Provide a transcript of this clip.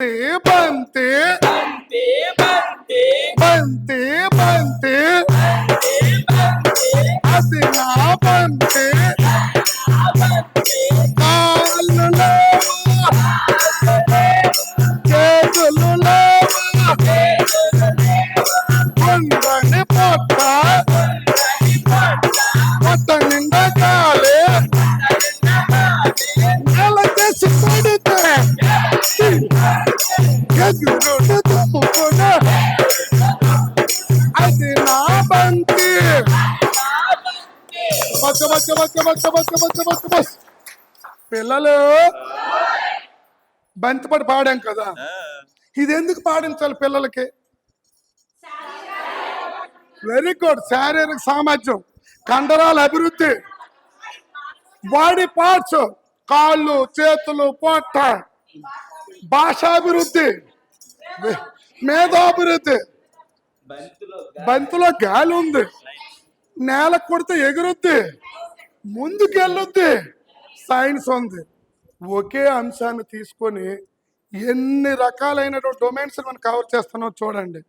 బంతి బంతి బంతి బంతి బంతి అది నా బంతి కాళ్ళు చేతులు కొండని పొట్ట? పొట్ట. నిండా కాలే? నెల చేసి అది నా బంతి బచ్చ బచ్చ బచ్చ బచ్చ బచ్చ బచ్చ బచ్చ బస్ పిల్లలు బంతిపడి పాడాం కదా. ఇది ఎందుకు పాడించాలి పిల్లలకి? వెరీ గుడ్ శారీరక సామర్థ్యం కండరాల అభివృద్ధి. బాడీ పార్ట్స్ కాళ్ళు చేతులు పొట్ట. భాషాభివృద్ధి. మేధాభివృద్ధి. బంతిలో గాలి ఉంది. నేల కొడితే ఎగురుద్ది. ముందుకెళ్ళొద్ది. సైన్స్ ఉంది. ఒకే అంశాన్ని తీసుకొని ఎన్ని రకాలైనటువంటి డొమైన్స్ మనం కవర్ చేస్తున్నాం చూడండి.